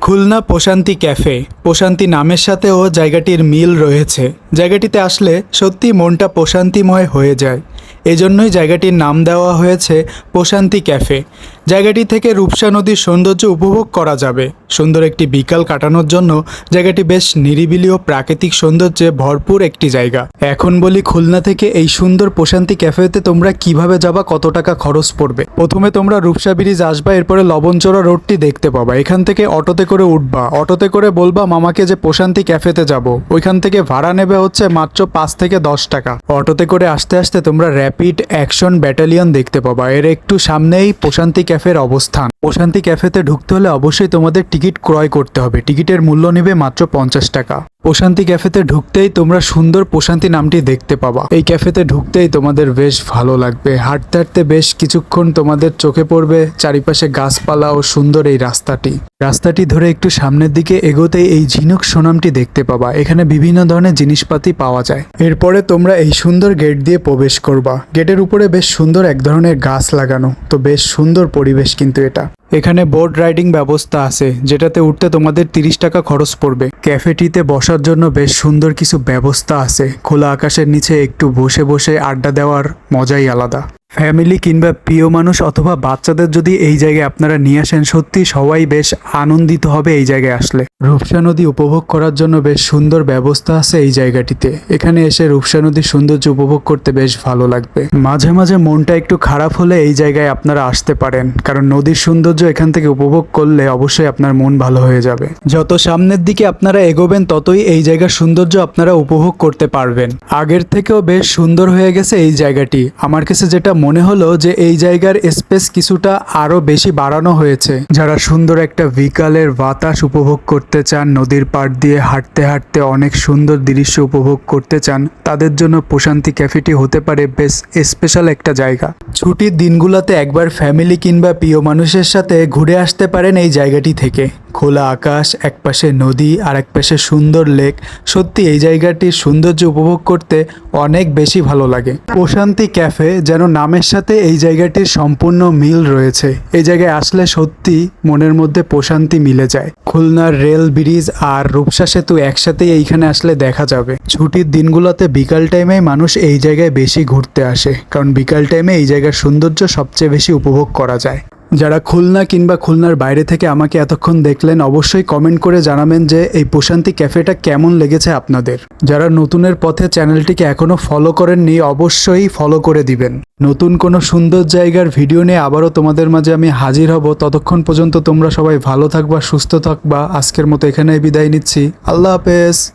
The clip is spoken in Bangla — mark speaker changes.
Speaker 1: খুলনা প্রশান্তি ক্যাফে। প্রশান্তি নামের সাথেও জায়গাটির মিল রয়েছে। জায়গাটিতে আসলে সত্যি মনটা প্রশান্তিময় হয়ে যায়। এজন্যই জায়গাটির নাম দেওয়া হয়েছে প্রশান্তি ক্যাফে। জায়গাটি থেকে রূপসা নদীর সৌন্দর্য উপভোগ করা যাবে। সুন্দর একটি বিকাল কাটানোর জন্য জায়গাটি বেশ নিরিবিলি ও প্রাকৃতিক সৌন্দর্যে ভরপুর একটি জায়গা। এখন বলি খুলনা থেকে এই সুন্দর প্রশান্তি ক্যাফেতে তোমরা কীভাবে যাবা, কত টাকা খরচ পড়বে? প্রথমে তোমরা রূপসা ব্রিজ আসবা, এরপরে লবণচোরা রোডটি দেখতে পাবা। এখান থেকে অটোতে করে উঠবা। অটোতে করে বলবা, মামাকে যে প্রশান্তি ক্যাফেতে যাব। ওইখান থেকে ভাড়া নেবে হচ্ছে মাত্র পাঁচ থেকে দশ টাকা। অটোতে করে আসতে আসতে তোমরা র্যাপিড অ্যাকশন ব্যাটালিয়ন দেখতে পাবা। এর একটু সামনেই প্রশান্তি ক্যাফের অবস্থান। প্রশান্তি ক্যাফেতে ঢুকতে হলে অবশ্যই তোমাদের টিকিট ক্রয় করতে হবে। টিকিটের মূল্য নেবে মাত্র পঞ্চাশ টাকা। প্রশান্তি ক্যাফেতে ঢুকতেই তোমরা সুন্দর প্রশান্তি নামটি দেখতে পাবা। এই ক্যাফেতে ঢুকতেই তোমাদের বেশ ভালো লাগবে। হাঁটতে হাঁটতে বেশ কিছুক্ষণ তোমাদের চোখে পড়বে চারিপাশে গাছপালা ও সুন্দর এই রাস্তাটি। রাস্তাটি ধরে একটু সামনের দিকে এগোতেই এই ঝিনুক সোনামটি দেখতে পাবা। এখানে বিভিন্ন ধরনের জিনিসপাতি পাওয়া যায়। এরপরে তোমরা এই সুন্দর গেট দিয়ে প্রবেশ করবা। গেটের উপরে বেশ সুন্দর এক ধরনের গাছ লাগানো। তো বেশ সুন্দর পরিবেশ কিন্তু এটা। এখানে বোট রাইডিং ব্যবস্থা আছে, যেটাতে উঠতে তোমাদের তিরিশ টাকা খরচ পড়বে। ক্যাফেটিতে বসার জন্য বেশ সুন্দর কিছু ব্যবস্থা আছে। খোলা আকাশের নিচে একটু বসে বসে আড্ডা দেওয়ার মজাই আলাদা। ফ্যামিলি কিংবা প্রিয় মানুষ অথবা বাচ্চাদের যদি এই জায়গায় আপনারা নিয়ে আসেন, সত্যি সবাই বেশ আনন্দিত হবে এই জায়গায় আসলে। রূপসা নদী উপভোগ করার জন্য বেশ সুন্দর ব্যবস্থা আছে এই জায়গাটিতে। এখানে এসে রূপসা নদীর সৌন্দর্য উপভোগ করতে বেশ ভালো লাগবে। মাঝে মাঝে মনটা একটু খারাপ হলে এই জায়গায় আপনারা আসতে পারেন, কারণ নদীর সৌন্দর্য এখান থেকে উপভোগ করলে অবশ্যই আপনার মন ভালো হয়ে যাবে। যত সামনের দিকে আপনারা এগোবেন, ততই এই জায়গার সৌন্দর্য আপনারা উপভোগ করতে পারবেন। আগের থেকেও বেশ সুন্দর হয়ে গেছে এই জায়গাটি। আমার কাছে যেটা মনে হলো যে এই জায়গার স্পেস কিছুটা আরও বেশি বাড়ানো হয়েছে, যারা সুন্দর একটা বিকালের বাতাস উপভোগ করতে চান, নদীর পাড় দিয়ে হাঁটতে হাঁটতে অনেক সুন্দর দৃশ্য উপভোগ করতে চান, তাদের জন্য প্রশান্তি ক্যাফেটি হতে পারে বেশ স্পেশাল একটা জায়গা। ছুটির দিনগুলোতে একবার ফ্যামিলি কিংবা প্রিয় মানুষের সাথে ঘুরে আসতে পারেন এই জায়গাটি থেকে। খোলা আকাশ একপাশে নদী আর একপাশে সুন্দর লেক। সত্যি, এই জায়গাটির সৌন্দর্য উপভোগ করতে অনেক বেশি ভালো লাগে। প্রশান্তি ক্যাফে যেন নামের সাথে এই জায়গাটির সম্পূর্ণ মিল রয়েছে। এই জায়গায় আসলে সত্যি মনের মধ্যে প্রশান্তি মিলে যায়। খুলনার রেল, ব্রিজ আর রূপসা সেতু একসাথেই এইখানে আসলে দেখা যাবে। ছুটির দিনগুলোতে বিকাল টাইমে মানুষ এই জায়গায় বেশি ঘুরতে আসে। কারণ বিকাল টাইমে এই জায়গার সৌন্দর্য সবচেয়ে বেশি উপভোগ করা যায়। যারা খুলনা কিংবা খুলনার বাইরে থেকে আমাকে এতক্ষণ দেখলেন, অবশ্যই কমেন্ট করে জানাবেন যে এই প্রশান্তি ক্যাফেটা কেমন লেগেছে আপনাদের। যারা নতুনের পথে চ্যানেলটিকে এখনও ফলো করেননি, অবশ্যই ফলো করে দিবেন। নতুন কোনো সুন্দর জায়গার ভিডিও নিয়ে আবারও তোমাদের মাঝে আমি হাজির হব। ততক্ষণ পর্যন্ত তোমরা সবাই ভালো থাকবা, সুস্থ থাকবা। আজকের মতো এখানেই বিদায় নিচ্ছি। আল্লাহ হাফেজ।